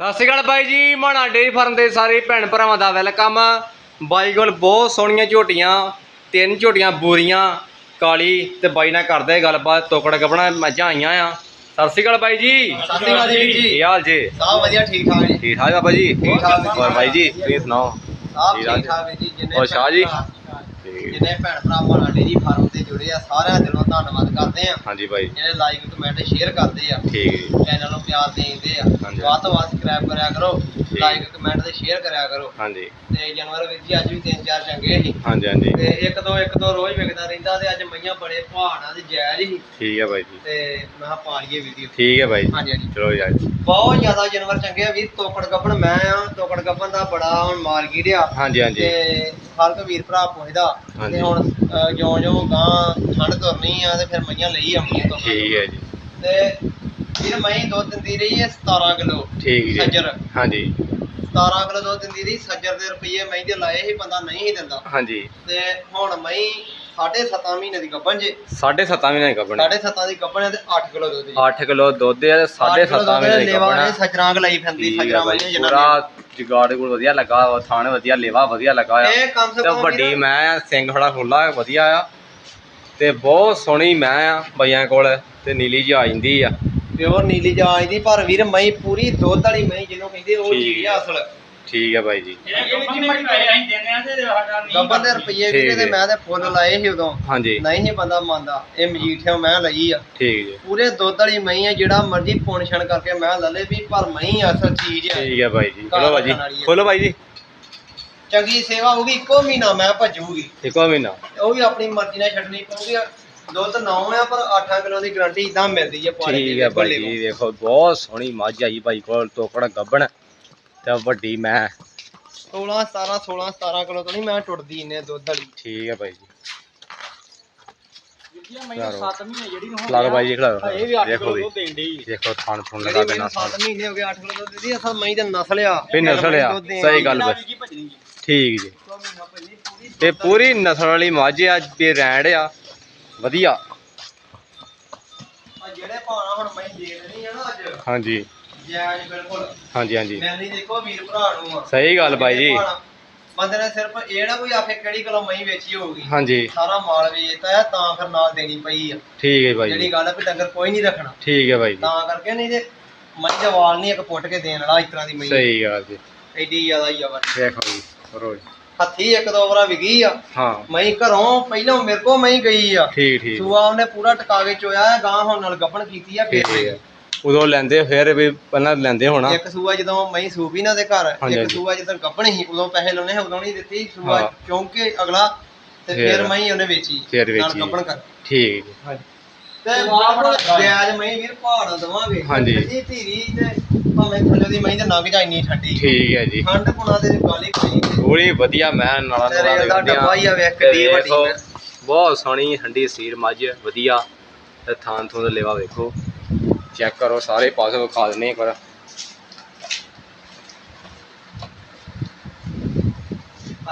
ਸਤਿ ਸ਼੍ਰੀ ਅਕਾਲ ਬਾਈ ਜੀ ਮਾਣਾ dairy farm ਦੇ ਸਾਰੇ ਭੈਣ ਭਰਾਵਾਂ ਦਾ ਵੈਲਕਮ। ਬਾਈ ਕੋਲ ਬਹੁਤ ਸੋਹਣੀਆਂ ਝੋਟੀਆਂ ਤਿੰਨ ਝੋਟੀਆਂ ਬੂਰੀਆਂ ਕਾਲੀ ਤੇ ਬਾਈ ਨਾਲ ਕਰਦੇ ਗੱਲਬਾਤ ਤੋਕੜ ਗੱਬਣਾ ਮੱਝਾਂ ਆਈਆਂ ਆ। ਸਤਿ ਸ਼੍ਰੀ ਅਕਾਲ ਬਾਈ ਜੀ। ਸਤਿ ਸ਼੍ਰੀ ਅਕਾਲ ਜੀ। ਕੀ ਹਾਲ ਜੀ? ਸਭ ਵਧੀਆ ਠੀਕ ਠਾਕ ਜੀ। ਠੀਕ ਠਾਕ ਬਾਬਾ ਜੀ? ਠੀਕ ਠਾਕ। ਹੋਰ ਬਾਈ ਜੀ ਤੁਸੀਂ ਸੁਣਾਓ? ਸਭ ਠੀਕ ਠਾਕ ਠੀਕ ਠਾਕ ਜੀ ਜਿੰਨੇ ਹੋਰ ਸ਼ਾਹ ਜੀ? ਭੈਣ ਭਰਾ-। ਜਿੰਨੇ ਭੈਣ ਭਰਾ ਮਾਣਾ ਡੇਰੀ ਫਾਰਮ ਤੇ ਜੁੜੇ ਆ ਸਾਰਿਆਂ ਦਿਲੋਂ ਧੰਨਵਾਦ ਕਰਦੇ ਆ। ਹਾਂਜੀ ਬਾਈ ਜਿਹੜੇ ਲਾਈਕ ਕਮੈਂਟ ਸ਼ੇਅਰ ਕਰਦੇ ਆ ਠੀਕ ਜੀ। ਚੈਨਲ ਨੂੰ ਪਿਆਰ ਦੇਂਦੇ ਆ। ਹਾਂਜੀ। ਵੱਧ ਤੋਂ ਵੱਧ ਸਬਸਕ੍ਰਾਈਬ ਕਰਿਆ ਕਰੋ ਲਾਈਕ ਕਮੈਂਟ ਤੇ ਸ਼ੇਅਰ ਕਰਿਆ ਕਰੋ। ਹਾਂਜੀ। ਤੇ ਜਾਨਵਰ ਵੀਰ ਜੀ ਅੱਜ ਵੀ ਤਿੰਨ ਚਾਰ ਚੰਗੇ ਸੀ। ਹਾਂਜੀ ਹਾਂਜੀ। ਤੇ ਇੱਕ ਦੋ ਇੱਕ ਦੋ ਰੋਜ਼ ਵਿਕਦਾ ਰਹਿੰਦਾ ਤੇ ਅੱਜ ਮਈਆਂ ਬੜੇ ਪਹਾੜਾਂ ਦੇ ਜਾਇਜ਼ ਸੀ। ਠੀਕ ਹੈ ਬਾਈ ਜੀ। ਤੇ ਮੈਂ ਕਿਹਾ ਪਾ ਲਈਏ ਵੀਡੀਓ ਠੀਕ ਹੈ ਜੀ। ਹਾਂਜੀ ਹਾਂਜੀ। ਚਲੋ ਯਾਰ ਬਹੁਤ ਜ਼ਿਆਦਾ ਜਾਨਵਰ ਚੰਗੇ ਆ ਵੀਰ ਤੋਕੜ ਗੱਪਣ ਮੈਂ ਆ ਤੋਕੜ ਗੱਪਣ ਦਾ ਬੜਾ ਹੁਣ ਆ ਹਾਂਜੀ ਹਾਂਜੀ। ਤੇ ਹਰ ਕੋਈ ਵੀਰ ਭਰਾ ਪੁੱਛਦਾ ਹਾਂਜੀ। ਤੇ ਹੁਣ ਜਿਉਂ ਜਿਉਂ ਗਾਂ ਠੰਡ ਤੁਰਨੀ ਆ ਤੇ ਫਿਰ ਮਈਆਂ ਲਈ ਆਉਂਦੀਆਂ ਤੋਂ ਠੀਕ ਹੈ ਜੀ। ਤੇ ਵੀਰ ਮਈ ਦੁੱਧ ਦਿੰਦੀ ਰਹੀ ਹੈ 17 ਕਿਲੋ ਠੀਕ ਜੀ। ਸੱਜਰ। ਹਾਂਜੀ। 17 ਕਿਲੋ ਦੁੱਧ ਦਿੰਦੀ ਰਹੀ ਸੱਜਰ ਦੇ ਰੁਪਏ ਮਈ ਦੇ ਲਾਏ ਸੀ ਬੰਦਾ ਨਹੀਂ ਸੀ ਦਿੰਦਾ। ਹਾਂਜੀ। ਤੇ ਹੁਣ ਮਈ ਸਾਢੇ 7 ਮਹੀਨੇ ਦੀ ਗੱਭਣ ਜੇ। ਸਾਢੇ ਸੱਤਾਂ ਮਹੀਨੇ ਦੀ ਗੱਭਣ ਸਾਢੇ 7 ਦੀ ਗੱਭਣ ਹੈ ਤੇ 8 ਕਿਲੋ ਦੁੱਧ ਜੀ 8 ਕਿਲੋ ਦੁੱਧ ਹੈ ਤੇ ਸਾਢੇ ਸੱਤਾਂ ਮਹੀਨੇ ਦੀ ਗੱਭਣ ਹੈ। ਸੱਜਰਾਂ ਗਲਾਈ ਫੰਦੀ ਠੀਕ ਹੈ ਸੱਜਰਾਂ ਜਿਨ੍ਹਾਂ ਪੂਰਾ ਜਗਾੜ ਗੁੜ ਵਧੀਆ ਲੱਗਾ ਵਾ ਥਾਣੇ ਵਧੀਆ ਲੇਵਾ ਵਧੀਆ ਲੱਗਾ ਆ। ਇਹ ਕਮ ਸੇ ਤੇ ਕਮ ਵੱਡੀ ਮੈਂ ਆ ਸਿੰਘ ਥੋੜਾ ਖੁੱਲਾ ਵਧੀਆ ਆ। ਤੇ ਬਹੁਤ ਸੋਹਣੀ ਮੈਂ ਆ ਬਈਆਂ ਕੋਲ ਤੇ ਨੀਲੀ ਜੀ ਆ ਜਾਂਦੀ ਆ। ਪਿਓਰ ਨੀਲੀ ਜਾਜ ਦੀ ਪਰ ਵੀਰ ਮਈ ਪੂਰੀ ਦੁੱਧ ਵਾਲੀ ਮਈ ਜਿਹਨੂੰ ਕਹਿੰਦੇ ਉਹ ਠੀਕ ਚੀਜ਼ ਆ। ਅਸਲ। ਠੀਕ ਹੈ ਬਾਈ ਜੀ ਗੱਬਰ ਦੇ ਰੁਪਏ ਠੀਕ ਵੀ ਤੇ ਹੈ। ਮੈਂ ਤੇ ਫੁੱਲ ਲਾਏ ਸੀ ਉਦੋਂ ਹਾਂਜੀ ਨਹੀਂ ਸੀ ਬੰਦਾ ਮੰਨਦਾ ਇਹ ਮਜੀਠਿਓ ਮੈਂ ਲਈ ਆ ਠੀਕ ਜੀ ਪੂਰੇ ਦੁੱਧ ਵਾਲੀ ਮਈ ਆ ਜਿਹੜਾ ਮਰਜ਼ੀ ਪੁਣ ਛਣ ਕਰਕੇ ਮੈਂ ਲੈ ਲੇ ਵੀ ਪਰ ਮਈ ਅਸਲ ਚੀਜ਼ ਆ ਠੀਕ ਹੈ ਬਾਈ ਜੀ ਖੋਲੋ ਬਾਈ ਜੀ। ਖੋਲੋ ਬਾਈ ਜੀ ਚੰਗੀ ਸੇਵਾ ਹੋਊਗੀ ਇੱਕੋ ਮਹੀਨਾ ਮੈਂ ਭੱਜੂਗੀ ਇੱਕੋ ਮਹੀਨਾ ਉਹ ਵੀ ਆਪਣੀ ਮਰਜ਼ੀ ਨਾਲ ਛੱਡਣੀ ਪਊਗੀ ਦੁੱਧ ਨਾ ਆ ਪਰ 8 ਕਿਲੋ ਦੀ ਗਾਰੰਟੀ ਇਦਾਂ ਮਿਲਦੀ ਹੈ ਪਾਣੀ ਠੀਕ ਹੈ ਬਾਈ ਜੀ ਦੇਖੋ ਬਹੁਤ ਸੋਹਣੀ ਮੱਝ ਆਈ ਬਾਈ ਕੋਲ ਤੋਕੜ ਗੱਬਣ ਤੇ ਵੱਡੀ ਮੈਂ। 16 17 16 17 ਕਿਲੋ ਤੋਂ ਨਹੀਂ ਮੈਂ ਟੁੱਟਦੀ ਇੰਨੇ ਦੁੱਧ ਵਾਲੀ। ਠੀਕ ਹੈ ਬਾਈ ਜੀ। ਮੈਨੂੰ 7 ਮਹੀਨੇ ਜਿਹੜੀ ਨੂੰ ਲਾ ਲਓ ਬਾਈ ਜੀ ਖਿਲਾ ਇਹ ਵੀ 8 ਦੇਖੋ ਕਿਲੋ ਵੀ ਦੁੱਧ ਦੇਣ ਡਈ। ਦੇਖੋ ਥਣ ਥੁਣ ਲਗਾ ਜਿਹੜੀ ਦੇਣਾ ਮੈਨੂੰ 7 ਮਹੀਨੇ ਹੋ ਗਏ 8 ਕਿਲੋ ਦੁੱਧ ਦੀ ਅਸਲ ਮਈ ਦਾ ਨਸਲ ਆ ਵੀ ਨਸਲ ਆ ਦੁੱਧ ਦੇਣ ਸਹੀ। ਗੱਲ ਬਾਈ। ਠੀਕ ਜੀ। ਤੇ ਪੂਰੀ ਨਸਲ ਵਾਲੀ ਮੱਝ ਆ ਤੇ ਰੈਂਡ ਆ। ਵਧੀਆ। ਆ ਜਿਹੜੇ ਭਾਣਾ ਹੁਣ ਮੈਂ ਦੇ ਦੇਣੀ ਆ ਨਾ ਅੱਜ। ਹਾਂਜੀ। ਬਿਲਕੁਲ। ਹਾਂਜੀ ਹਾਂਜੀ। ਮੈਂ ਨਹੀਂ ਦੇਖੋ ਵੀਰ ਭਰਾ ਨੂੰ ਆ। ਸਹੀ ਗੱਲ ਬਾਈ ਜੀ। ਬੰਦੇ ਨੇ ਸਿਰਫ ਇਹ ਨਾ ਕੋਈ ਆਖੇ ਕਿਹੜੀ ਕਿਲੋ ਮਈ ਵੇਚੀ ਹੋਊਗੀ। ਹਾਂਜੀ। ਸਾਰਾ ਮਾਲ ਵੇਚਤਾ ਆ ਤਾਂ ਫਿਰ ਨਾਲ ਦੇਣੀ ਪਈ ਆ। ਠੀਕ ਹੈ ਬਾਈ ਜਿਹੜੀ ਗੱਲ ਆ ਵੀ ਡੰਗਰ ਕੋਈ ਨਹੀਂ ਰੱਖਣਾ। ਠੀਕ ਹੈ ਬਾਈ ਜੀ। ਤਾਂ ਕਰਕੇ ਨਹੀਂ ਤੇ ਦਾ ਵਾਲ ਨਹੀਂ ਇੱਕ ਪੁੱਟ ਕੇ ਦੇਣ ਵਾਲਾ ਇਸ ਤਰ੍ਹਾਂ ਦੀ ਮਈ ਸਹੀ ਗੱਲ ਜੀ। ਐਡੀ ਜ਼ਿਆਦਾ ਹੀ ਆ ਵਾ ਦੇਖੋ ਜੀ ਕਰੋ ਜੀ। ਹੱਥੀ ਇੱਕ ਦੋ ਵਾਰਾ ਵਿਗੀ ਆ। ਹਾਂ। ਮਈ ਘਰੋਂ ਪਹਿਲਾਂ ਮੇਰੇ ਕੋ ਮਈ ਗਈ ਆ। ਠੀਕ ਠੀਕ। ਸੂਆ ਉਹਨੇ ਪੂਰਾ ਟਕਾ ਕੇ ਚੋਇਆ ਗਾਂ ਹੁਣ ਨਾਲ ਗੱਪਣ ਕੀਤੀ ਆ ਫੇਰ ਉਦੋਂ ਲੈਂਦੇ ਫਿਰ ਵੀ ਪਹਿਲਾਂ ਲੈਂਦੇ ਹੋਣਾ ਇੱਕ ਸੂਆ ਜਦੋਂ ਮਈ ਸੂਪੀ ਨਾ ਦੇ ਘਰ ਹਾਂਜੀ, ਇੱਕ ਹਾਂਜੀ। ਸੂਆ ਜਦੋਂ ਗੱਪਣ ਸੀ ਉਦੋਂ ਪੈਸੇ ਲਾਉਣੇ ਸੀ ਉਦੋਂ ਨਹੀਂ ਦਿੱਤੀ ਸੂਆ ਹਾਂ। ਚੌਂਕੇ ਅਗਲਾ ਤੇ ਫੇਰ। ਫਿਰ ਮਈ ਉਹਨੇ ਵੇਚੀ ਫਿਰ ਨਾਲ ਵੇਚੀ। ਗੱਪਣ ਕਰ ਠੀਕ ਜੀ ਤੇ ਬਾਪੜ ਵਿਆਜ ਮਈ ਵੀਰ ਪਹਾੜਾਂ ਦਵਾਂਗੇ ਹਾਂਜੀ। ਠੰਡੀ ਧੀਰੀ ਤੇ ਭਾਵੇਂ ਥੱਲੇ ਦੀ ਮਈ ਤੇ ਲੰਘ ਜਾ ਇੰਨੀ ਠੰਡੀ ਠੀਕ ਹੈ ਜੀ ਠੰਡ ਪੁਣਾ ਦੇ ਗਾਲੀ ਕੋਈ ਪੂਰੀ ਵਧੀਆ ਮੈਂ ਨਾਲਾ ਤੇਰੇ ਨਾਲਾ ਦਾ ਡੱਬਾ ਹੀ ਆ ਵੇਖ ਕਿੱਡੀ ਵੱਡੀ ਮੈਂ। ਬਹੁਤ ਸੋਹਣੀ ਠੰਡੀ ਸੀਰ ਮੱਝ ਵਧੀਆ ਤੇ ਥਾਂ ਥੋਂ ਦਾ ਲੇਵਾ ਵੇਖੋ ਚੈੱਕ ਕਰੋ ਸਾਰੇ ਪਾਸੇ ਵਿਖਾ ਦਿੰਨੇ ਇੱਕ ਵਾਰ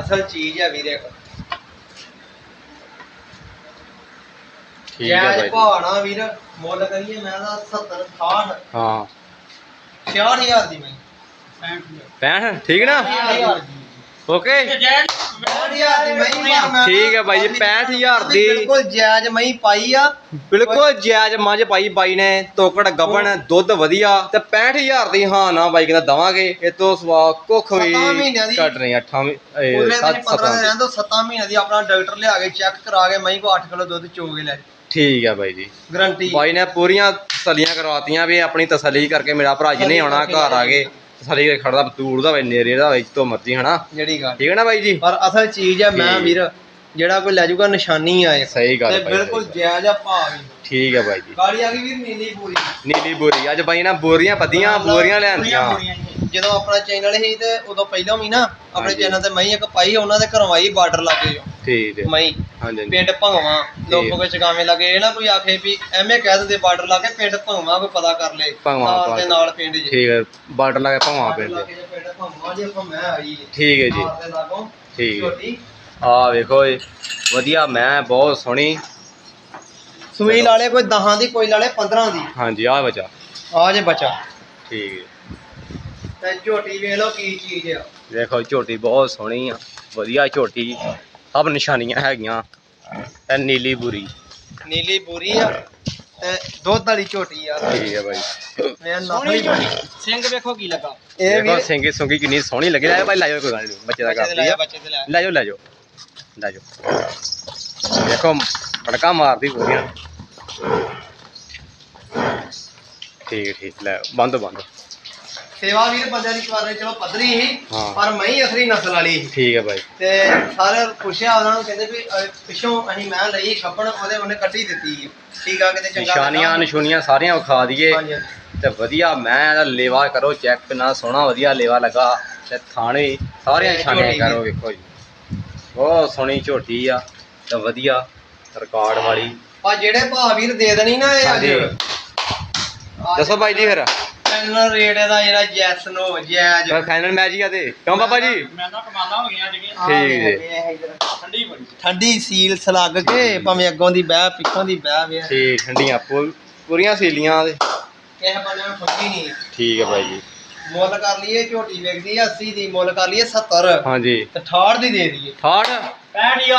ਅਸਲ ਚੀਜ਼ ਆ ਵੀਰੇ ਠੀਕ ਹੈ ਬਾਈ ਜਾਇਜ਼ ਜੀ। ਪਹਾੜਾਂ ਵੀਰ ਮੁੱਲ ਕਰੀਏ ਮੈਂ ਦਾ 70 68 ਹਾਂ 66000 ਦੀ ਮੈਂ 65 ਠੀਕ ਨਾ 66000 ਦੀ ਓਕੇ 66000 ਦੀ ਮਈ ਪਰ ਮੈਂ ਠੀਕ ਹੈ ਬਾਈ ਜੀ, 65,000 ਦੀ। ਬਿਲਕੁਲ ਜਾਇਜ਼ ਮਈ ਪਾਈ ਆ। ਬਿਲਕੁਲ ਜਾਇਜ਼ ਮੱਝ ਪਾਈ ਬਾਈ ਨੇ ਤੋਕੜ ਗੱਬਣ ਦੁੱਧ ਵਧੀਆ ਤੇ 65000 ਦੀ ਹਾਂ ਨਾ ਬਾਈ ਕਹਿੰਦਾ ਦਵਾਂਗੇ। ਇਹ ਤੋਂ ਸਵਾ ਕੁੱਖ ਵੀ। ਘੱਟ ਨਹੀਂ 8 ਉਹਦੇ ਦਿਨ 15 7 ਦਿਨ ਰਹਿੰਦੋ 7 ਮਹੀਨੇ ਦੀ ਆਪਣਾ ਡਾਕਟਰ ਲਿਆ ਕੇ ਚੈੱਕ ਕਰਾ ਕੇ ਮਈ ਕੋ 8 ਕਿਲੋ ਦੁੱਧ ਚੋ ਕੇ ਲੈ। ਠੀਕ ਹੈ ਬਾਈ ਜੀ। ਗਰੰਟੀ ਬਾਈ ਨੇ ਪੂਰੀਆਂ ਤਸੱਲੀਆਂ ਕਰਵਾਤੀਆਂ ਵੀ ਆਪਣੀ ਤਸੱਲੀ ਕਰਕੇ ਮੇਰਾ ਭਰਾ ਜੀ ਨੇ ਆਉਣਾ ਘਰ ਆ ਕੇ। ਕਰਕੇ ਖੜਦਾ ਦੂਰ ਦਾ ਵੇ ਨੇੜੇ ਦਾ ਵੇ ਜਿੱਤੋਂ ਮਰਜ਼ੀ ਹਨਾ? ਜਿਹੜੀ ਗੱਲ। ਠੀਕ ਹੈ ਨਾ ਬਾਈ ਜੀ? ਪਰ ਅਸਲ ਚੀਜ਼ ਆ ਮੈਂ। ਵੀਰ ਜਿਹੜਾ ਕੋਈ ਲੈ ਜਾਊਗਾ ਨਿਸ਼ਾਨੀ ਆ ਇਹ। ਸਹੀ ਗੱਲ ਤੇ ਬਾਈ, ਬਿਲਕੁਲ ਜਾਇਜ਼ ਆ ਭਾਅ ਵੀ। ਠੀਕ ਹੈ ਬਾਈ ਜੀ। ਗਾੜੀ ਆ ਗਈ ਵੀਰ ਨੀਲੀ ਪੂਰੀ ਨੀਲੀ ਬੋਰੀ। ਅੱਜ ਬਾਈ ਨਾ ਬੋਰੀਆਂ ਪੱਦੀਆਂ ਬੋਰੀਆਂ ਲਿਆਂਦੀਆਂ ਜਦੋਂ ਆਪਣਾ ਚੈਨਲ ਸੀ ਤੇ ਉਦੋਂ ਪਹਿਲਾਂ ਵੀ ਨਾ ਆਪਣੇ। ਚੈਨਲ ਤੇ ਮਈ ਇੱਕ ਪਾਈ ਉਹਨਾਂ ਦੇ ਘਰੋਂ ਆਈ ਬਾਰਡਰ ਲੱਗੇ। ਠੀਕ ਹੈ। ਮਈ ਹਾਂਜੀ ਹਾਂਜੀ। ਪਿੰਡ ਭੰਗਵਾ ਲੋਕੋ ਵਿੱਚ ਚਗਾਵੇਂ ਲੱਗੇ ਇਹ ਨਾ ਕੋਈ ਆਖੇ ਵੀ ਐਵੇਂ ਕਹਿ ਦਿੰਦੇ ਬਾਰਡਰ ਲਾ ਕੇ ਪਿੰਡ ਭੰਗਵਾ ਕੋਈ ਪਤਾ ਕਰ ਲੇ। ਭੰਗਵਾਂ ਨਾਲ ਦੇ। ਨਾਲ ਪਿੰਡ ਜੀ ਠੀਕ ਹੈ ਬਾਰਡਰ ਲਾ ਕੇ ਭਵਾਂ ਬਾਰਡਰ ਪਿੰਡ। ਲਾਗੇ ਦੇ ਪਿੰਡ ਭੰਗਵਾ ਜੀ ਆਪਾਂ ਮੈਂ ਆਈ ਜੀ ਠੀਕ ਹੈ ਜੀ। ਨਾਲ ਦੇ ਲਾਗੋਂ ਠੀਕ ਹੈ। ਛੋਟੀ। ਆ ਵੇਖੋ ਇਹ ਵਧੀਆ ਮੈਂ ਬਹੁਤ ਸੋਹਣੀ। ਸੂਈ ਲਾਲੇ ਕੋਈ 10 ਦੀ ਕੋਈ ਲਾਲੇ 15 ਦੀ। ਹਾਂਜੀ ਆ ਬੱਚਾ। ਆ ਜੇ ਬੱਚਾ। ਠੀਕ ਹੈ। ਤੇ ਝੋਟੀ ਵੇਖ ਲਓ ਕੀ ਚੀਜ਼ ਆ। ਦੇਖੋ ਝੋਟੀ ਬਹੁਤ ਸੋਹਣੀ ਆ। ਵਧੀਆ ਝੋਟੀ। ਸਭ ਨਿਸ਼ਾਨੀਆਂ ਹੈਗੀਆਂ ਇਹ ਨੀਲੀ ਬੁਰੀ। ਨੀਲੀ ਬੂਰੀ ਆ ਤੇ ਦੁੱਧ ਵਾਲੀ ਝੋਟੀ ਆ। ਠੀਕ ਹੈ ਬਾਈ। ਮੈਂ ਝੋਟੀ। ਸਿੰਘ ਵੇਖੋ ਕੀ ਲੱਗਾ। ਇਹ ਦੇਖੋ ਵੀ ਸਿੰਗੀ ਸੁੰਗੀ ਕਿੰਨੀ ਸੋਹਣੀ ਲੱਗੀ। ਲੈ ਭਾਈ ਲੈ ਜਾਓ ਕੋਈ ਗੱਲ ਨਹੀਂ ਬੱਚੇ ਦਾ ਬੱਚੇ ਦੇ ਕਰਦੀ ਲੈ ਆ। ਬੱਚੇ ਦੇ ਲੈ। ਲੈ ਜਾਓ ਲੈ ਜਾਓ ਲੈ ਜਾਓ। ਦੇਖੋ ਫੜਕਾ ਮਾਰਦੀ ਪੂਰੀਆਂ ਠੀਕ ਠੀਕ ਲੈ ਬੰਦ ਬੰਦ। ਸੇਵਾ ਵੀਰ ਬੰਦਿਆਂ ਦੀ ਕਰ ਰਹੇ ਚਲੋ ਪੱਧਰੀ ਹੀ ਹਾਂ। ਪਰ ਮਹੀਂ ਅਸਲੀ ਨਸਲ ਵਾਲੀ ਸੀ। ਠੀਕ ਹੈ ਬਾਈ ਤੇ ਸਾਰੇ ਪੁੱਛਿਆ ਉਹਨਾਂ ਨੂੰ ਕਹਿੰਦੇ ਵੀ ਅਹ, ਪਿੱਛੋਂ ਅਸੀਂ ਮੈਂ ਲਈ ਖੱਪਣ ਉਹਦੇ ਉਹਨੇ ਕੱਢੀ ਦਿੱਤੀ ਹੈ। ਠੀਕ ਆ ਕਿਤੇ ਚੰਗਾ ਨਿਸ਼ਾਨੀਆਂ ਲੱਗਾ। ਨਿਸ਼ੂਨੀਆਂ ਸਾਰੀਆਂ ਵਿਖਾ ਦਈਏ ਹਾਂਜੀ ਤੇ ਵਧੀਆ ਮੈਂ ਦਾ ਲੇਵਾ ਕਰੋ ਚੈੱਕ ਨਾ ਸੋਹਣਾ ਵਧੀਆ ਲੇਵਾ ਲੱਗਾ ਤੇ ਥਾਣੇ ਸਾਰੀਆਂ ਤੇ ਨਿਸ਼ਾਨੀਆਂ ਕਰੋ ਵੇਖੋ ਜੀ ਬਹੁਤ ਸੋਹਣੀ ਝੋਟੀ ਆ ਤੇ ਵਧੀਆ ਰਿਕਾਰਡ ਵਾਲੀ ਆ ਜਿਹੜੇ ਭਾ ਵੀਰ ਦੇ ਦੇਣੀ ਨਾ ਇਹ ਅੱਜ ਹਾਂਜੀ। ਦੱਸੋ ਬਾਈ ਜੀ ਫਿਰ ਫਾਈਨਲ ਰੇਟ ਇਹਦਾ ਜਿਹੜਾ ਜੈਸ ਨੋ ਜੈਜ ਫਾਈਨਲ ਮੈਚ ਹੀ ਆ ਤੇ। ਕਿਉਂ ਬਾਬਾ ਜੀ? ਮੈਂ ਤਾਂ ਕਮਾਲਾਂ ਹੋ ਗਈਆਂ ਜਿਹੜੀਆਂ ਠੀਕ ਜੀ। ਠੰਡੀ ਬੜੀ। ਠੰਡੀ ਸੀਲ ਸਲੱਗ ਕੇ ਭਾਵੇਂ ਅੱਗੋਂ ਦੀ ਬਹਿ ਪਿੱਛੋਂ ਦੀ ਬਹਿ ਵੇ। ਠੀਕ ਠੰਡੀਆਂ। ਪੂਰੀਆਂ ਸੀਲੀਆਂ ਤੇ। ਕਿਸੇ ਬੰਦੇ ਨੂੰ ਫੱਕੀ ਨਹੀਂ ਠੀਕ ਹੈ ਬਾਈ ਜੀ। ਮੁੱਲ ਕਰ ਲਈਏ ਝੋਟੀ ਵੇਚਦੀ ਆ 80 ਦੀ ਮੁੱਲ ਕਰ ਲਈਏ 70 ਹਾਂਜੀ। ਤੇ 68 ਦੀ ਦੇ ਦਈਏ। 68 ਪੈਣੀਆਂ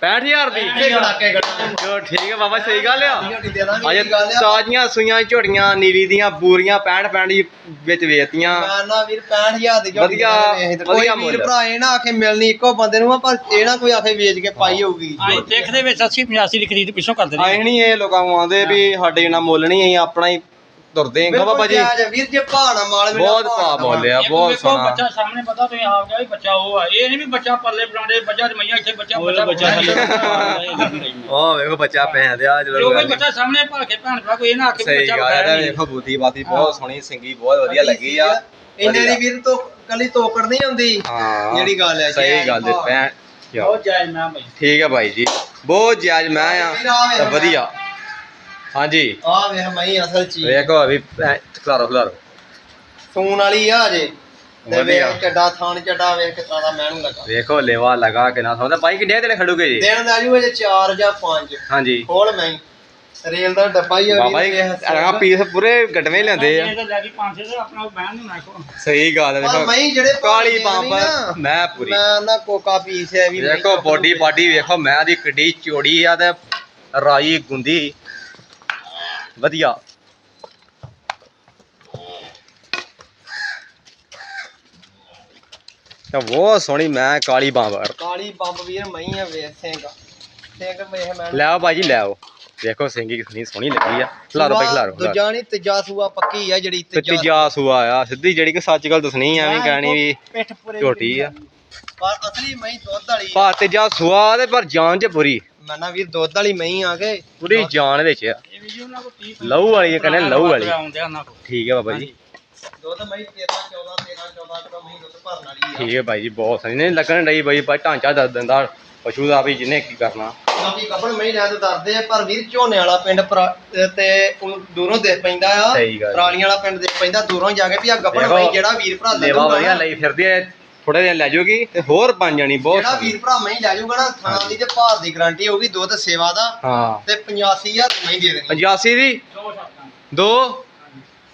65000 ਦੀ। ਕੜਾਕੇ ਕੜਾਕੇ ਚਲੋ ਠੀਕ ਹੈ ਬਾਬਾ ਸਹੀ ਗੱਲ ਆ। ਝੋਟੀ ਦੇ ਦਾਂਗੇ ਅਜੇ ਤਾਜ਼ੀਆਂ ਸੂਈਆਂ ਝੋਟੀਆਂ ਨੀਲੀ ਦੀਆਂ ਬੂਰੀਆਂ 65 65 ਵਿੱਚ ਵੇਚਤੀਆਂ। ਮੈਂ ਨਾ ਵੀਰ 65000 ਦੀ ਝੋਟੀ ਵਧੀਆ- ਵਧੀਆ ਵੀਰ ਮੁੱਲ। ਭਰਾ ਇਹ ਨਾ ਆਖੇ ਮਿਲਣੀ ਇੱਕੋ ਬੰਦੇ ਨੂੰ ਆ ਪਰ ਇਹ ਨਾ ਕੋਈ ਆਖੇ ਵੇਚ ਕੇ ਪਾਈ ਹੋਊਗੀ। ਆਈ ਦੇਖ ਦੇ ਵਿੱਚ 80 85 ਦੀ ਖਰੀਦ ਪਿੱਛੋਂ ਕਰਦੇ ਆਏ ਨਹੀਂ ਇਹ ਲੋਕਾਂ ਨੂੰ ਆਉਂਦੇ ਵੀ ਸਾਡੇ ਨਾਲ ਮੁੱਲ ਨਹੀਂ ਅਸੀਂ ਆਪਣਾ ਹੀ ਤੁਰਦੇ ਹਾਂ ਬਾਬਾ ਜੀ ਜਾਇਜ਼ ਆ। ਵੀਰ ਜੇ ਭਾਣਾ ਮਾਲ ਮਿਲਿਆ, ਬਹੁਤ ਭਾਅ ਬੋਲਿਆ ਇੱਕ ਬਹੁਤ ਵੇਖੋ ਸੋਹਣਾ। ਬੱਚਾ ਸਾਹਮਣੇ ਪਤਾ ਤੁਸੀਂ ਆਪ ਗਿਆ ਵੀ ਬੱਚਾ ਉਹ ਆ। ਇਹ ਨਹੀਂ ਵੀ ਬੱਚਾ ਪੱਲੇ ਬਣਾਉਂਦੇ ਬੱਚਾ ਜਮਈਆ ਇੱਥੇ ਬੱਚਾ ਬੱਚਾ ਬੱਚਾ ਉਹ ਵੇਖੋ ਬੱਚਾ ਪੈਣ ਦਿਆ ਜੋ ਜਦੋਂ ਕੋਈ ਬੱਚਾ ਸਾਹਮਣੇ ਭਾ ਕੇ ਭੈਣ ਭਰਾ ਕੋਈ ਇਹ ਨਾ ਆਖੇ ਵੀ ਸਹੀ ਬੱਚਾ ਗੱਲ ਹੈ ਬਗੈਰ ਇਹਦਾ ਵੇਖੋ ਬੂਤੀ ਬਾਤੀ ਬਹੁਤ ਸੋਹਣੀ ਸਿੰਗੀ ਬਹੁਤ ਵਧੀਆ ਲੱਗੀ ਆ। ਇੰਨੇ ਦੀ ਵਧੀਆ। ਵੀਰ ਤੋਂ ਕੱਲੀ ਤੋਕੜ ਨਹੀਂ ਆਉਂਦੀ ਹਾਂ ਜਿਹੜੀ ਗੱਲ ਹੈ, ਸਹੀ ਗੱਲ ਹੈ ਭਾਅ। ਪੈਣ ਬਹੁਤ ਜਾਇਜ਼ ਮੈਂ ਭਾਈ ਠੀਕ ਹੈ ਭਾਈ ਜੀ। ਬਹੁਤ ਜਾਇਜ਼ ਮੈਂ ਆ ਤੇ ਵਧੀਆ। ਹਾਂਜੀ। ਆ ਵੇਖ ਮਈ ਅਸਲ ਚੀਜ਼। ਵੇਖੋ ਅਭੀ ਖਲਾਰੋ ਖਲਾਰੋ। ਸੂਣ ਵਾਲੀ ਆ ਤੇ ਵਧੀਆ। ਵੇਖ ਚੱਡਾ ਥਾਣ ਚੱਡਾ ਵੇਖ ਕਿਤਨਾ ਦਾ ਮਹਿਣੂ ਲੱਗਾ। ਵੇਖੋ ਲੇਵਾ ਲਗਾ ਕੇ ਨਾ ਸੌਂਦਾ। ਬਾਈ ਕਿੰਨੇ ਦਿਨ ਖੜੂਗੇ ਜੀ? ਦੇਣ ਦਾ ਜੂ ਅਜੇ 4 ਜਾਂ 5 ਹਾਂਜੀ। ਖੋਲ ਮੈਂ ਰੇਲ ਦਾ ਡੱਬਾ ਹੀ ਆ ਬਾਬਾ ਜੀ ਵੇਖ। ਆ ਪੀਸ ਪੂਰੇ ਗੱਡਵੇਂ ਲੈਂਦੇ ਆ। ਇਹ ਤਾਂ ਲੈ ਕੇ 500 ਤੇ ਆਪਣਾ ਉਹ ਬਹਿਣ ਨੂੰ ਨਾ ਕੋ ਸਹੀ ਗੱਲ ਵੇਖੋ। ਜਿਹੜੇ ਕਾਲੀ ਬੰਬ ਮੈਂ ਪੂਰੀ। ਮੈਂ ਨਾ ਕੋਕਾ ਪੀਸ ਹੈ ਵੀ ਵੇਖੋ ਬੋਡੀ ਬਾਡੀ ਵੇਖੋ ਮੈਂ ਦੀ ਕਿੱਡੀ ਚੋੜੀ ਆ ਤੇ ਰਾਈ ਗੁੰਦੀ। ਵਧੀਆ। ਤਾਂ ਬਹੁਤ ਸੋਹਣੀ ਮੈਂ ਕਾਲੀ ਬਾਂਬਰ ਕਾਲੀ ਬੰਬ ਵੀਰ ਮਈ ਆ ਵੇਖ ਸਿੰਘ। ਸਿੰਘ ਵੇਖ ਮੈਂ ਲੈ ਆਓ ਭਾਜੀ ਲੈ ਆਓ। ਵੇਖੋ ਸਿੰਗੀ ਕਿੰਨੀ ਸੋਹਣੀ ਲੱਗੀ ਆ। ਖਲਾਰੋ ਭਾਈ ਖਲਾਰੋ ਖਿਲਾਰੋ। ਦੂਜਾ ਨਹੀਂ ਤੀਜਾ ਸੂਆ ਪੱਕੀ ਆ ਜਿਹੜੀ ਤੇ ਤੀਜਾ ਸੂਆ ਆ। ਸਿੱਧੀ ਜਿਹੜੀ ਕਿ ਸੱਚ ਗੱਲ ਦੱਸਣੀ ਐਵੇਂ ਕਹਿਣੀ ਵੀ ਪਿੱਠ ਪੂਰੇ ਝੋਟੀ ਆ। ਪਰ ਅਸਲੀ ਮਈ ਦੁੱਧ ਵਾਲੀ ਆ। ਭਾ ਤੀਜਾ ਸੂਆ ਤੇ ਪਰ ਜਾਨ ਚ ਪੂਰੀ। ਮੈਂ ਨਾ ਵੀਰ ਦੁੱਧ ਵਾਲੀ ਮਈ ਆ ਗਏ। ਪੂਰੀ ਜਾਨ ਵਿੱਚ ਆ। ਇਹ ਵੀ ਜੀ ਉਹਨਾਂ ਕੋ 30 ਲਹੂ ਵਾਲੀ ਆ, ਕਹਿੰਦੇ ਲਹੂ ਵਾਲੀ। ਆਉਂਦੇ ਆ ਉਹਨਾਂ ਕੋ ਠੀਕ ਹੈ ਬਾਬਾ ਜੀ। ਦੁੱਧ ਮਈ 13 14 13 14 ਕਿਲੋ ਮਈ ਦੁੱਧ ਭਰਨ ਵਾਲੀ ਆ। ਠੀਕ ਹੈ ਭਾਈ ਜੀ ਬਹੁਤ ਸਹੀ। ਨਹੀਂ ਲੱਗਣ ਡਈ ਬਾਈ ਭਾਈ ਢਾਂਚਾ ਦੱਸ ਦਿੰਦਾ ਪਸ਼ੂ ਦਾ ਵੀ ਜਿਹਨੇ ਕੀ ਕਰਨਾ। ਬਾਕੀ ਕੱਪੜ ਮਈ ਲੈ ਤੋਂ ਦਰਦੇ ਆ ਪਰ ਵੀਰ ਝੋਨੇ ਵਾਲਾ ਪਿੰਡ ਪਰਾ- ਤੇ ਉਹ ਦੂਰੋਂ ਦੇਖ ਪੈਂਦਾ ਆ। ਸਹੀ ਗੱਲ। ਪਰਾਲੀਆਂ ਵਾਲਾ ਪਿੰਡ ਦੇਖ ਪੈਂਦਾ ਦੂਰੋਂ ਜਾ ਕੇ ਵੀ ਆ ਗੱਪੜ ਦੇਖੋ, ਜਿਹੜਾ ਵੀਰ ਭਰਾ ਲੇਵਾ ਲੱਦੂਗਾ ਵਧੀਆ ਲਈ ਫਿਰਦੀ ਐ ਥੋੜੇ ਦਿਨ ਲੈ ਜਾਊਗੀ ਤੇ ਹੋਰ ਬਣ ਜਾਣੀ ਬਹੁਤ ਜਿਹੜਾ। ਵੀਰ ਭਰਾ ਮਈ ਲੈ ਜਾਊਗਾ ਨਾ ਥਾਂ ਦੀ ਤੇ ਭਾਰ ਦੀ ਗਾਰੰਟੀ ਹੋਊਗੀ ਦੁੱਧ ਸੇਵਾ ਦਾ ਹਾਂ। ਤੇ 85000 ਮਈ ਦੇ ਦੇਣੀ। 85 ਦੀ? ਦੋ? ਸ਼ਰਤਾਂ ਦੋ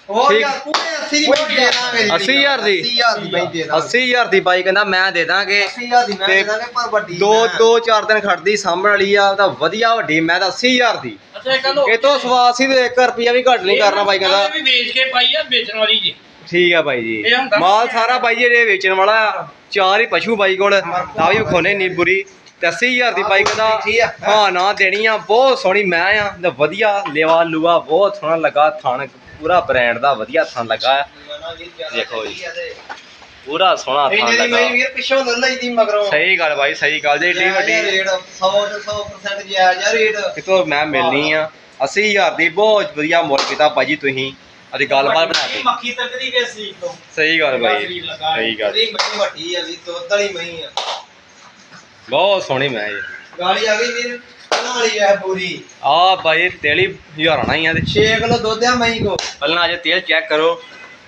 ਹੋਰ ਠੀਕ। ਯਾਰ ਪੂਰੇ 80 ਦੀ ਮਈ ਦੇ ਦਾਂਗੇ 80,000 ਦੀ? 80000 ਦੀ ਮਈ ਦੇ ਦਾਂਗੇ। 80000 ਦੀ ਬਾਈ ਕਹਿੰਦਾ ਮੈਂ ਦੇ ਦਾਂਗੇ। 80000 ਦੀ ਮੈਂ ਤੇ ਦੇ ਦਾਂਗੇ ਪਰ ਵੱਡੀ ਦੋ ਮੈਂ- ਦੋ ਚਾਰ ਦਿਨ ਖੜਦੀ ਸਾਂਭਣ ਵਾਲੀ ਆ ਤਾਂ ਵਧੀਆ ਵੱਡੀ ਮੈਂ ਤਾਂ 80000 ਦੀ। ਅੱਛਾ ਇੱਕ ਲੋ ਇਹ ਤੋਂ ਸਵਾਸ ਹੀ ਤੇ 1 ਰੁਪਿਆ ਵੀ ਘੱਟ ਨਹੀਂ ਕਰਨਾ ਬਾਈ ਕਹਿੰਦਾ। ਵੀ ਵੇਚ ਕੇ ਪਾਈ ਆ ਵੇਚਣ ਵਾਲੀ ਜੀ। ਠੀਕ ਆ ਬਾਈ ਜੀ। ਇਹ ਹੁੰਦਾ- ਮਾਲ ਸਾਰਾ ਬਾਈ ਜੀ ਇਹ ਵੇਚਣ ਵਾਲਾ ਆ ਚਾਰ ਹੀ ਪਸ਼ੂ ਬਾਈ ਕੋਲ। ਆ ਵੀ ਖੋਨੇ ਨੀਬੂਰੀ ਤੇ 80000 ਦੀ ਬਾਈ ਠੀਕ ਆ। ਹਾਂ ਨਾ ਦੇਣੀ ਆ। ਬਹੁਤ ਸੋਹਣੀ ਮੈਂ ਆ। ਤੇ ਵਧੀਆ ਲੇਵਾ ਲੂਆ ਬਹੁਤ ਸੋਹਣਾ ਲੱਗਾ ਥਣ। ਪੂਰਾ ਬ੍ਰਾਂਡ ਦਾ ਵਧੀਆ ਥਣ ਲੱਗਾ ਆ। ਦੇਖੋ ਜੀ। ਪੂਰਾ ਸੋਹਣਾ ਥਣ ਇਹਨੇ ਦੀ ਲੱਗਾ। ਮਈ ਵੀਰ ਪਿੱਛੋਂ ਲੈ ਲਈ ਦੀ ਮਗਰੋਂ। ਸਹੀ ਗੱਲ ਬਾਈ ਸਹੀ ਗੱਲ। ਜੇ ਏਡੀ ਵੱਡੀ ਰੇਟ 100 ਤੋਂ 100% ਜਾਇਜ਼ ਆ ਰੇਟ। ਕਿਤੋਂ ਮੈਂ ਮਿਲਣੀ ਆ। 80000 ਦੀ ਬਹੁਤ ਵਧੀਆ ਮੁੱਲ ਕੀਤਾ ਬਾਜੀ ਤੁਸੀਂ। ਅਜੀ ਗੱਲਬਾਤ ਬਣਾ ਕੇ। ਮੱਖੀ ਤੱਕਦੀ ਕੇ ਸੀ ਤੋਂ। ਸਹੀ ਗੱਲ ਬਾਈ ਸਹੀ ਗੱਲ। ਇਹਦੀ ਮਈ ਵੱਡੀ ਆ ਵੀ ਦੁੱਧ ਵਾਲੀ ਮਈ ਆ। ਬਹੁਤ ਸੋਹਣੀ ਮੈਂ ਜੀ ਗਾਲੀ ਆ ਗਈ ਵੀਰ ਵਾਲੀ ਆ ਪੂਰੀ। ਆ ਬਾਈ ਤੇਲੀ ਹਜ਼ਾਰਾਂ ਹੀ ਆ ਤੇ। 6 ਕਿਲੋ ਦੁੱਧ ਆ ਮਈ ਕੋ। ਪਹਿਲਾਂ ਅਜੇ ਤੇਲ ਚੈੱਕ ਕਰੋ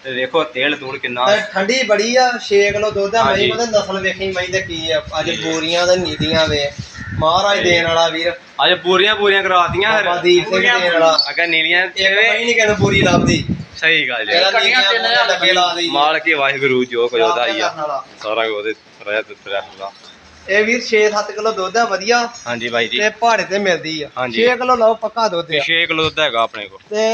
ਤੇ ਦੇਖੋ ਤੇਲ ਤੂੜ ਕਿੰਨਾ। ਠੰਡੀ ਬੜੀ ਆ 6 ਕਿਲੋ ਦੁੱਧ ਆ ਹਾਂਜੀ। ਮਈ ਕੋ ਤੇ ਨਸਲ ਵੇਖੀ ਮਈ ਤੇ ਕੀ ਆ। ਅੱਜ ਬੋਰੀਆਂ ਤੇ ਨੀਦੀਆਂ ਵੇ। ਮਹਾਰਾਜ ਦੇਣ ਵਾਲਾ ਵੀਰ। ਅੱਜ ਪੂਰੀਆਂ ਪੂਰੀਆਂ ਕਰਾਤੀਆਂ ਫਿਰ। ਦੀਪ ਸਿੰਘ ਦੇਣ ਵਾਲਾ। ਅਗਾ ਨੀਲੀਆਂ ਇੱਕ ਨਹੀਂ ਕਿਹਨੂੰ ਪੂਰੀ ਲੱਭਦੀ। ਸਹੀ ਗੱਲ ਜੀ ਕੱਟੀਆਂ ਤਿੰਨ ਹਜ਼ਾਰ ਡੱਬੇ ਲਾ ਦੇਈਏ ਮਾਲਕ ਵਾਹਿਗੁਰੂ ਜੋ ਕੁਝ ਉਹਦਾ ਹੀ ਆ। ਸਾਰਾ ਉਹਦੇ ਰਹਿ ਦਿੱਤਾ ਰੱਖਦਾ ਇਹ ਵੀਰ 6-7 ਕਿਲੋ ਦੁੱਧ ਆ ਵਧੀਆ। ਹਾਂਜੀ ਬਾਈ ਜੀ। ਤੇ ਪਹਾੜੇ ਤੇ ਮਿਲਦੀ ਆ। ਹਾਂਜੀ। 6 ਕਿਲੋ ਲਓ ਪੱਕਾ ਦੁੱਧ ਆ। 6 ਕਿਲੋ ਦੁੱਧ ਹੈਗਾ ਆਪਣੇ ਕੋਲ। ਤੇ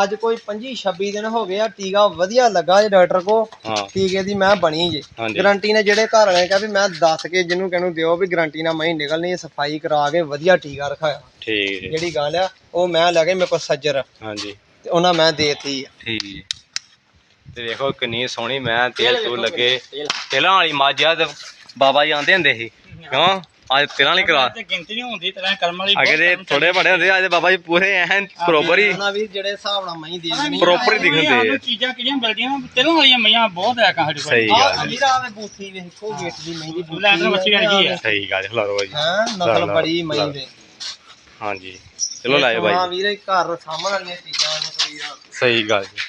ਅੱਜ ਕੋਈ 25-26 ਦਿਨ ਹੋ ਗਏ ਆ ਟੀਕਾ ਵਧੀਆ ਲੱਗਾ ਜੇ ਡਾਕਟਰ ਕੋ ਹਾਂ। ਟੀਕੇ ਦੀ ਮੈਂ ਬਣੀ ਜੇ। ਗਰੰਟੀ ਨੇ ਜਿਹੜੇ ਘਰ ਵਾਲੇ ਕਿਹਾ ਵੀ ਮੈਂ ਦੱਸ ਕੇ ਜਿਹਨੂੰ ਕਹਿੰਨੂੰ ਦਿਓ ਵੀ ਗਰੰਟੀ ਨਾਲ ਮੈਂ ਨਿਕਲਣੀ ਸਫ਼ਾਈ ਕਰਾ ਕੇ ਵਧੀਆ ਟੀਕਾ ਰਖਾਇਆ। ਠੀਕ ਜਿਹੜੀ ਗੱਲ ਆ ਉਹ ਮੈਂ ਲੈ ਕੇ ਮੇਰੇ ਕੋਲ ਸੱਜਰ ਹਾਂਜੀ। ਤੇ ਉਹਨਾਂ ਮੈਂ ਦੇਤੀ ਆ। ਠੀਕ। ਤੇ ਵੇਖੋ ਕਿੰਨੀ ਸੋਹਣੀ ਮੈਂ ਤੇਲ ਤੂਲ ਲੱਗੇ। ਤੇਲਾਂ। ਵਾਲੀ ਮੱਝ ਆ ਤੇ ਬਾਬਾ ਜੀ ਆਂਦੇ ਹੁੰਦੇ ਸੀ। ਕਿਉਂ? ਅੱਜ ਤੇਲਾਂ ਵਾਲੀ ਕਰਾ। ਤੇ ਗਿਣਤੀ ਨਹੀਂ ਹੁੰਦੀ ਤੇਰਾ ਕਰਮ ਵਾਲੀ ਅੱਗੇ ਦੇ ਥੋੜੇ ਬੜੇ ਹੁੰਦੇ ਅੱਜ ਬਾਬਾ ਜੀ ਪੂਰੇ ਐਨ ਪ੍ਰੋਪਰ ਹੀ। ਉਹਨਾਂ ਵੀ ਜਿਹੜੇ ਹਿਸਾਬ ਨਾਲ ਮੈਂ ਦੇ ਦੇਣੀ proper ਹੀ ਦਿਖਣ ਦੇ ਆ। ਸਾਨੂੰ ਚੀਜ਼ਾਂ ਕਿਹੜੀਆਂ ਮਿਲਦੀਆਂ ਤੇਲਾਂ ਵਾਲੀਆਂ ਮਈਆਂ ਬਹੁਤ ਹੈ ਕਾ ਸਾਡੇ ਕੋਲ। ਸਹੀ ਆ ਗੱਲ ਹੈ। ਅਮੀਰਾ ਆਵੇ ਬੂਥੀ ਵੇਖੋ ਵੇਟ ਦੀ ਮਹਿੰਦੀ ਬੂਥੀ ਲੈ ਕੇ ਬੱਚੀ ਵਰਗੀ ਆ। ਸਹੀ ਗੱਲ ਹੈ ਲਓ ਜੀ ਹਾਂ? ਲਾ ਨਸਲ ਲਾ, ਬੜੀ ਲਾ। ਮਹੀਂ ਦੇ। ਹਾਂਜੀ। ਚਲੋ ਲਾਇਓ ਹਾਂ ਬਾਈ। ਵੀਰੇ ਘਰ ਸਾਹਮਣੇ ਵਾਲੀਆਂ ਚੀਜ਼ਾਂ ਨੇ ਕੋਈ ਆ। ਸਹੀ ਗੱਲ ਜੀ।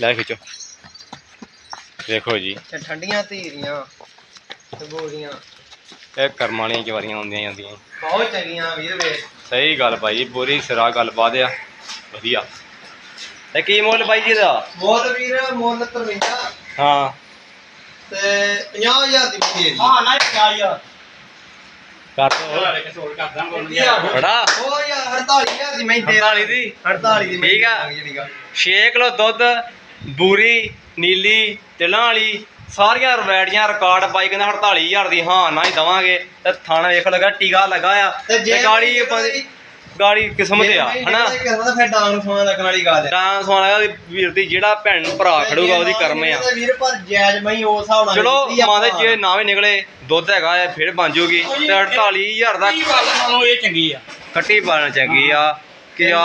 ਲੈ ਖਿੱਚੋ। ਦੇਖੋ ਜੀ। ਤੇ ਠੰਡੀਆਂ ਧੀਰੀਆਂ ਤੇ ਗੋਲੀਆਂ। ਇਹ ਕਰਮਾਂ ਵਾਲੀਆਂ ਜਵਾਰੀਆਂ ਹੁੰਦੀਆਂ ਜਾਂਦੀਆਂ ਬਹੁਤ ਚੰਗੀਆਂ ਵੀਰ ਵੇ। ਸਹੀ ਗੱਲ ਬਾਈ ਜੀ ਪੂਰੀ ਸਿਰਾ ਗੱਲਬਾਤ ਆ। ਵਧੀਆ। ਤੇ ਕੀ ਮੁੱਲ ਬਾਈ ਜੀ ਦਾ ਬਹੁਤ ਵੀਰ ਮੁੱਲ 53 ਹਾਂ। ਤੇ 50000 ਦੀ ਮਹਿੰਦੀ ਹੈ ਜੀ ਹਾਂ ਨਾ ਪਿਆ ਯਾਰ ਕਰ ਦੋ। ਘਰੇ ਕਸੋਲ ਕਰਦਾ ਬੋਲ ਬੜਾ ਉਹ ਯਾਰ। 48000 ਦੀ ਮਹਿੰਦੀ 48 ਦੀ? 48 ਦੀ ਠੀਕ ਆ। ਜਿਹੜੀ ਗੱਲ। 6 ਕਿਲੋ ਦੁੱਧ ਬੂਰੀ ਨੀਲੀ ਤਿਲਾਂ ਵਾਲੀ ਸਾਰੀਆਂ ਵੈਰਾਈਟੀਆਂ ਰਿਕਾਰਡ ਬਾਈ ਕਹਿੰਦਾ 48000 ਦੀ ਹਾਂ ਨਾ ਹੀ ਦਵਾਂਗੇ। ਤੇ ਥਾਣਾ ਵੇਖ ਲਗਾ ਟੀਕਾ ਲੱਗਾ ਆ ਤੇ ਗਾੜੀ ਗਾੜੀ ਕਿਸਮਤ ਆ ਹਨਾ? ਫਿਰ ਡਾਂਗ ਨੂੰ ਸੋਨਾ ਲੱਗਣ ਵਾਲੀ ਗੱਲ ਹੈ ਤਾਂ ਸੋਨਾ ਵੀਰ ਦੀ ਜਿਹੜਾ ਭੈਣ ਭਰਾ ਖੜੂਗਾ ਉਹਦੀ ਕਰਮ ਆ। ਵੀਰ ਪਰ ਜਾਇਜ਼ ਮਈ ਉਸ ਹਿਸਾਬ ਨਾਲ ਚਲੋ ਆਪਾਂ। ਮਾਦੇ ਜੇ ਨਾ ਵੀ ਨਿਕਲੇ ਦੁੱਧ ਹੈਗਾ ਆ ਫਿਰ ਬਣ ਜੂਗੀ। ਤੇ 48000 ਦਾ ਕੀ ਗੱਲ ਨਾਲੋਂ ਇਹ ਚੰਗੀ ਆ। ਕੱਟੀ ਪਾਣ ਚੰਗੀ ਆ। ਕਿ ਆ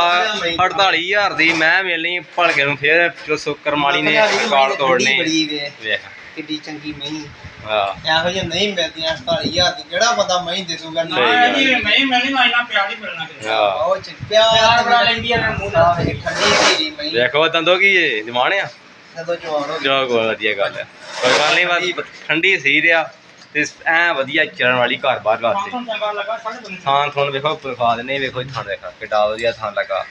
48000 ਦੀ ਮੈਂ ਮਿਲਣੀ ਭਲਕੇ ਨੂੰ ਫਿਰ ਜੋ ਸੁੱਕਰ ਮਾਲੀ ਨੇ ਰਿਕਾਰਡ ਤੋੜਨੇ। ਬੜੀ ਵੇ ਵੇਖ। ਕਿੱਡੀ ਚੰਗੀ ਮਈ ਹਾਂ। ਇਹੋ ਜਿਹੇ ਨਹੀਂ ਮਿਲਦੀਆਂ 48000 ਦੀ। ਜਿਹੜਾ ਬੰਦਾ ਮਈ ਦੇ ਦੂਗਾ ਸਹੀ ਨਾ ਗੱਲ ਜੀ ਮੈਂ ਮੈਂ ਨਹੀਂ ਨਾ ਪਿਆਰ ਨਹੀਂ ਮਿਲਣਾ ਕਿਤੇ ਹਾਂ। ਬਹੁਤ ਚ ਪਿਆਰ ਪਿਆਰ ਬੜਾ ਲੈਂਦੀ ਆ ਨਾ ਮੂੰਹ ਨਾਲ। ਵੇਖ, ਠੰਡੀ ਧੀਰੀ ਮਈ ਦੇਖੋ ਦੰਦੋ ਕੀ ਇਹ ਜਮਾਨ ਆ? ਜਦੋਂ ਜਵਾਨ ਹੋ ਗਈ ਚਲੋ ਕੋਈ ਵਧੀਆ ਗੱਲ ਹੈ। ਕੋਈ ਗੱਲ ਨਹੀਂ ਬਸ ਠੰਡੀ। ਸੀ ਰਿਆ ਤੇ ਐ ਵਧੀਆ ਚਰਨ ਵਾਲੀ ਘਰ ਬਾਹਰ ਵਾਸਤੇ। ਸਾਨੂੰ ਚੰਗਾ ਲੱਗਾ ਸਾਡੇ ਬੰਦੇ ਥਾਂ ਤੁਹਾਨੂੰ ਵੇਖੋ ਵਿਖਾ ਦਿੰਦੇ ਵੇਖੋ ਥਾਂ ਦੇਖਾ ਕਿੱਡਾ ਵਧੀਆ ਥਾਂ ਲੱਗਾ।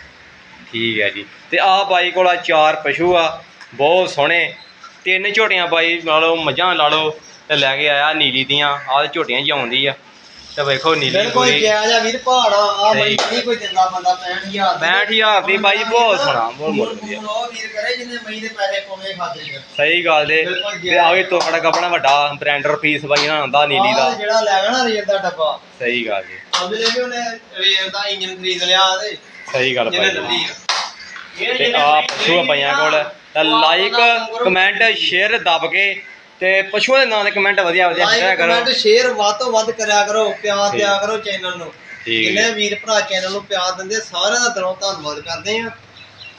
ਠੀਕ ਹੈ ਜੀ। ਤੇ ਆਹ ਬਾਈ ਕੋਲ ਆ ਚਾਰ ਪਸ਼ੂ ਆ ਬਹੁਤ ਸੋਹਣੇ। ਤਿੰਨ ਝੋਟੀਆਂ ਬਾਈ ਲਾ ਲਓ ਮੱਝਾਂ ਲਾ ਲਓ ਤੇ ਲੈ ਕੇ ਆਇਆ ਨੀਲੀ ਦੀਆਂ ਆਹ ਝੋਟੀਆਂ ਜੀ ਆਉਂਦੀ ਆ। ਤੇ ਵੇਖੋ ਨੀਲੀ ਬਿਲਕੁਲ ਪੂਰੀ। ਜਾਇਜ਼ ਆ ਵੀਰ ਪਹਾੜਾ ਆ। ਮਈ ਨਹੀਂ ਕੋਈ ਦਿੰਦਾ ਬੰਦਾ 65000 65000 ਦੀ ਬਾਈ ਬਹੁਤ ਸੋਹਣਾ ਬਹੁਤ ਮੂਲ ਵਧੀਆ ਉਹ ਵੀਰ ਕਰੇ ਜਿੰਨੇ ਮਈ ਦੇ ਪੈਸੇ ਪਾਉਣੇ ਖਾਤੇ ਚ। ਸਹੀ ਗੱਲ ਦੇ ਬਿਲਕੁਲ ਜੀ। ਤੇ ਆਵੇ ਤੋਕੜਾ ਕਪੜਾ ਵੱਡਾ ਬ੍ਰਾਂਡਰ ਪੀਸ ਬਾਈ ਨਾਲ ਆਉਂਦਾ ਨੀਲੀ ਦਾ। ਆਹ ਜਿਹੜਾ ਲੈ ਗਿਆ ਨਾ ਰੇਲ ਦਾ ਡੱਬਾ। ਸਹੀ ਗੱਲ ਜੀ। ਅਗਲੇ ਵੀ ਉਹਨੇ ਰੇਲ ਦਾ ਇੰਜਨ ਖਰੀਦ ਲਿਆ ਤੇ। ਸਹੀ ਗੱਲ ਜਿਹਨੇ ਬਾਈ ਲੱਲੀ ਆ। ਤੇ ਆ ਪਸ਼ੂ ਆ ਕੋਲ। ਤਾਂ ਲਾਈਕ ਕਮੈਂਟ ਸ਼ੇਅਰ ਦੱਬ ਕੇ ਤੇ ਪਸ਼ੂਆਂ ਦੇ ਨਾਂ ਦੇ ਕਮੈਂਟ ਵਧੀਆ ਵਧੀਆ ਕਰਿਆ ਲਾਈਕ ਕਰੋ। ਕਮੈਂਟ ਸ਼ੇਅਰ ਵੱਧ ਤੋਂ ਵੱਧ ਕਰਿਆ ਕਰੋ ਪਿਆਰ। ਦਿਆ ਕਰੋ ਚੈਨਲ ਨੂੰ। ਠੀਕ। ਹੈ। ਜਿੰਨੇ ਵੀਰ ਭਰਾ ਚੈਨਲ ਨੂੰ ਪਿਆਰ ਦਿੰਦੇ ਸਾਰਿਆਂ ਦਾ ਦਿਲੋਂ ਧੰਨਵਾਦ ਕਰਦੇ ਆ।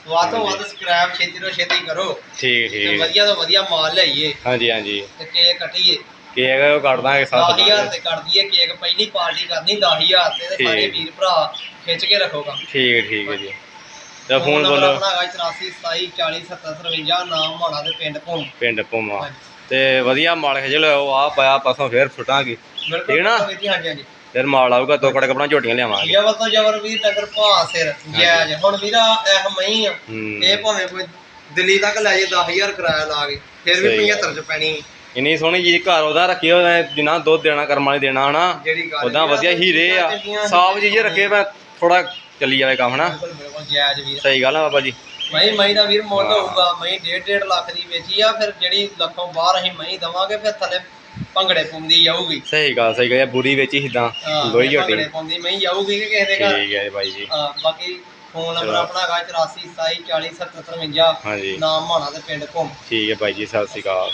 ਵੱਧ ਤੋਂ ਵੱਧ ਸਬਸਕ੍ਰਾਈਬ ਛੇਤੀ ਤੋਂ ਛੇਤੀ ਕਰੋ। ਠੀਕ ਤੇ ਠੀਕ। ਵਧੀਆ ਤੋਂ ਵਧੀਆ ਮਾਲ ਲਿਆਈਏ ਹਾਂਜੀ ਹਾਂਜੀ। ਤੇ ਕੇਕ ਕੱਟੀਏ। ਕੇਕ ਉਹ ਕੱਢ ਦਾਂਗੇ ਸਾਥ 10000 ਤੇ ਕਰ ਦਈਏ ਕੇਕ ਪਹਿਲੀ ਪਾਰਟੀ ਕਰਨੀ 10000 ਤੇ ਤੇ ਸਾਰੇ। ਵੀਰ ਭਰਾ ਖਿੱਚ ਕੇ ਰੱਖੋਗਾ ਠੀਕ ਠੀਕ ਹੈ ਜੀ। ਤੇ ਫੋਨ ਬੋਲੋ। ਆਪਣਾ ਹੈਗਾ 84 27 40 70 53 ਨਾਮ ਮਾਣਾ ਦੇ ਪਿੰਡ ਭੂਮ। ਪਿੰਡ ਭੂਮਾ ਹਾਂਜੀ। ਤੇ ਵਧੀਆ ਮਾਲ ਖਿਚ ਲਿਓ ਆ ਪਿਆ ਪਾਸੋਂ ਫੇਰ ਬਿਲਕੁਲ ਠੀਕ ਨਾ? ਵੀਰ ਜੀ, ਹਾਂਜੀ ਹਾਂਜੀ। ਫਿਰ ਮਾਲ ਆਊਗਾ ਤੋਕੜ ਕਪੜਾ ਝੋਟੀਆਂ ਲਿਆਵਾਂਗੇ। ਜਬਰ ਤੋਂ ਜਬਰ ਵੀਰ ਨਗਰ ਭਾ ਸਿਰ ਜਾਇਜ਼। ਹੁਣ ਵੀਰਾ ਇਹ ਮਈ ਆ। ਹੂੰ। ਇਹ ਭਾਵੇਂ ਕੋਈ ਦਿੱਲੀ ਤੱਕ ਲੈ ਜੇ 10000 ਕਿਰਾਇਆ ਲਾ ਕੇ ਫਿਰ ਵੀ ਸਹੀ ਗੱਲ। 75 ਚ ਪੈਣੀ। ਇੰਨੀ ਸੋਹਣੀ ਜੀ ਘਰ ਉਹਦਾ ਰੱਖਿਓ ਉਹਨੇ ਜਿੰਨਾ ਦੁੱਧ ਦੇਣਾ ਕਰਮ ਵਾਲੀ ਦੇਣਾ ਹਨਾ? ਜਿਹੜੀ ਗੱਲ ਉਦਾਂ ਵੀਰ ਵਧੀਆ ਹੀਰੇ ਆ। ਸਾਫ਼ ਜੀ ਰੱਖੇ ਮੈਂ ਥੋੜਾ ਚੱਲੀ ਜਾਵੇ ਕੰਮ ਹਨਾ? ਬਿਲਕੁਲ ਬਿਲਕੁਲ ਜਾਇਜ਼ ਵੀਰ ਸਹੀ ਗੱਲ ਆ ਬਾਬਾ ਜੀ। ਮਈ ਮਈ ਦਾ ਵੀਰ ਮੁੱਲ। ਹੋਊਗਾ ਮਈ 1.5 ਲੱਖ ਦੀ ਵੇਚੀ ਆ ਫਿਰ ਜਿਹੜੀ ਲੱਖੋਂ ਬਾਹਰ ਅਸੀਂ ਮਈ ਦਵਾਂਗੇ ਫਿਰ ਥੱਲੇ ਭੰਗੜੇ ਪਾਉਂਦੀ ਜਾਊਗੀ। ਸਹੀ ਗੱਲ ਸਹੀ ਗੱਲ ਆ, ਬੁਰੀ ਵਿੱਚ ਹਿੱਦਾਂ ਹਾਂ, ਲੋਈ ਝੋਟੀ। ਭੰਗੜੇ ਪਾਉਂਦੀ ਮਈ ਜਾਊਗੀ ਕਿ ਕਿਸੇ ਦੇ ਘਰ। ਠੀਕ ਹੈ ਬਾਈ ਜੀ। ਹਾਂ ਬਾਕੀ ਫੋਨ ਨੰਬਰ ਚਲੋ। ਆਪਣਾ ਹੈਗਾ 84 27 40 70 53 ਹਾਂਜੀ। ਨਾਮ ਮਾਣਾ ਤੇ ਪਿੰਡ ਘੁੰਮ। ਠੀਕ ਹੈ ਬਾਈ ਜੀ ਸਤਿ ਸ਼੍ਰੀ ਅਕਾਲ।